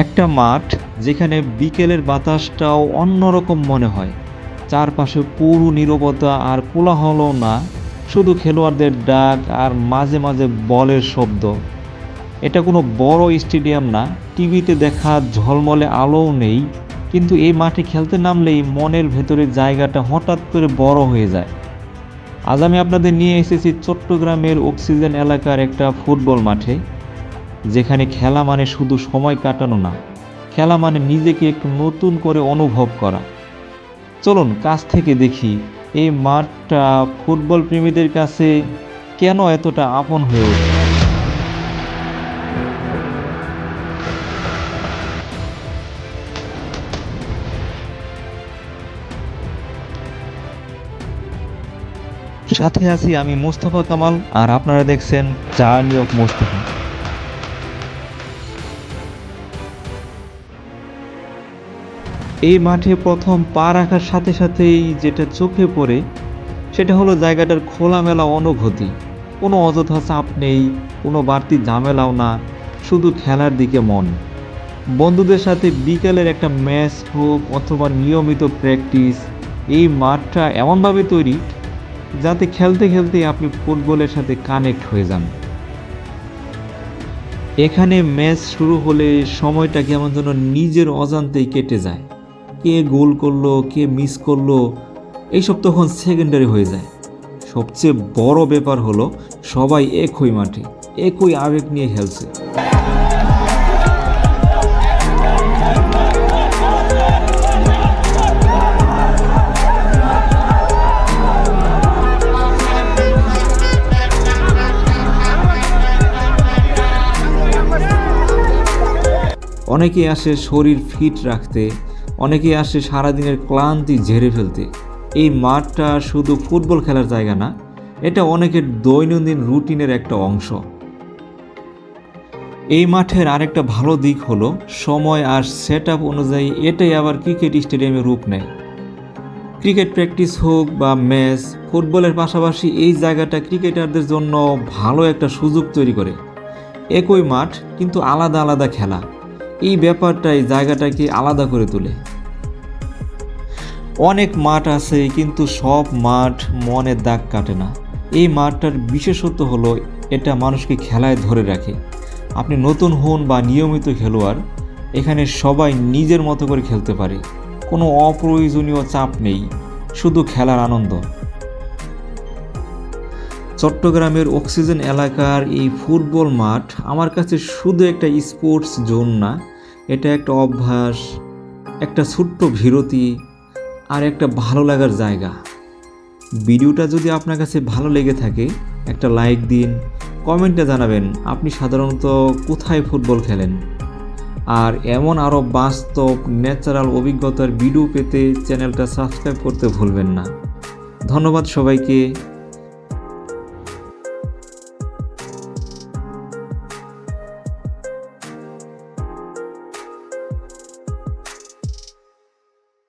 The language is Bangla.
একটা মাঠ যেখানে বিকেলের বাতাসটাও অন্যরকম মনে হয়। চারপাশে পুরো নিরবতা আর কোলাহলও না, শুধু খেলোয়াড়দের ডাক আর মাঝে মাঝে বলের শব্দ। এটা কোনো বড় স্টেডিয়াম না, টিভিতে দেখা ঝলমলে আলোও নেই, কিন্তু এই মাঠে খেলতে নামলেই মনের ভেতরের জায়গাটা হঠাৎ করে বড় হয়ে যায়। আজ আমি আপনাদের নিয়ে এসেছি চট্টগ্রামের অক্সিজেন এলাকার একটা ফুটবল মাঠে। যেখানে খেলা মানে শুধু সময় কাটানো না, খেলা মানে নিজেকে একটু নতুন করে অনুভব করা। চলুন, কাছ থেকে দেখি এই মাঠটা ফুটবল প্রেমীদের কাছে কেন এতটা আপন হয়ে ওঠে? সাথে আছি আমি মুস্তফা কামাল, আর আপনারা দেখছেন জার্নি অফ মুস্তফা। এই মাঠে প্রথম পা রাখার সাথে সাথেই যেটা চোখে পড়ে, সেটা হলো জায়গাটার খোলামেলা অনুভূতি। কোনো অযথা চাপ নেই, কোনো বাড়তি ঝামেলাও না, শুধু খেলার দিকে মন। বন্ধুদের সাথে বিকেলের একটা ম্যাচ হোক অথবা নিয়মিত প্র্যাকটিস এই মাঠটা এমনভাবে তৈরি যাতে খেলতে খেলতে আপনি ফুটবলের সাথে কানেক্ট হয়ে যান। এখানে ম্যাচ শুরু হলে সময়টা কেমন যেন নিজের অজান্তেই কেটে যায়। কে গোল করল, কে মিস করল, এইসব তখন সেকেন্ডারি হয়ে যায়। সবচেয়ে বড় ব্যাপার হলো, সবাই একই মাঠে, একই আবেগ নিয়ে খেলছে। অনেকে আসে শরীর ফিট রাখতে অনেকে আসে সারাদিনের ক্লান্তি ঝেড়ে ফেলতে। এই মাঠটা শুধু ফুটবল খেলার জায়গা না, এটা অনেকের দৈনন্দিন রুটিনের একটা অংশ। এই মাঠের আরেকটা ভালো দিক হলো, সময় আর সেট আপ অনুযায়ী এটাই আবার ক্রিকেট স্টেডিয়ামে রূপ নেয়। ক্রিকেট প্র্যাকটিস হোক বা ম্যাচ, ফুটবলের পাশাপাশি এই জায়গাটা ক্রিকেটারদের জন্য ভালো একটা সুযোগ তৈরি করে। একই মাঠ, কিন্তু আলাদা আলাদা খেলা। এই ব্যাপারটাই জায়গাটাকে আলাদা করে তোলে। অনেক মাঠ আছে, কিন্তু সব মাঠ মনের দাগ কাটে না। এই মাঠটার বিশেষত্ব হলো, এটা মানুষকে খেলায় ধরে রাখে। আপনি নতুন হন বা নিয়মিত খেলোয়াড়, এখানে সবাই নিজের মতো করে খেলতে পারে। কোনো অপ্রয়োজনীয় চাপ নেই, শুধু খেলার আনন্দ। চট্টগ্রামের অক্সিজেন এলাকার এই ফুটবল মাঠ আমার কাছে শুধু একটা স্পোর্টস জোন না এটা একটা অভ্যাস, একটা ছোট্ট বিরতি, আর একটা ভালো লাগার জায়গা। ভিডিওটা যদি আপনার কাছে ভালো লেগে থাকে, একটা লাইক দিন, কমেন্টে জানাবেন আপনি সাধারণত কোথায় ফুটবল খেলেন। আর এমন আরও বাস্তব, ন্যাচারাল অভিজ্ঞতার ভিডিও পেতে চ্যানেলটা সাবস্ক্রাইব করতে ভুলবেন না। ধন্যবাদ সবাইকে।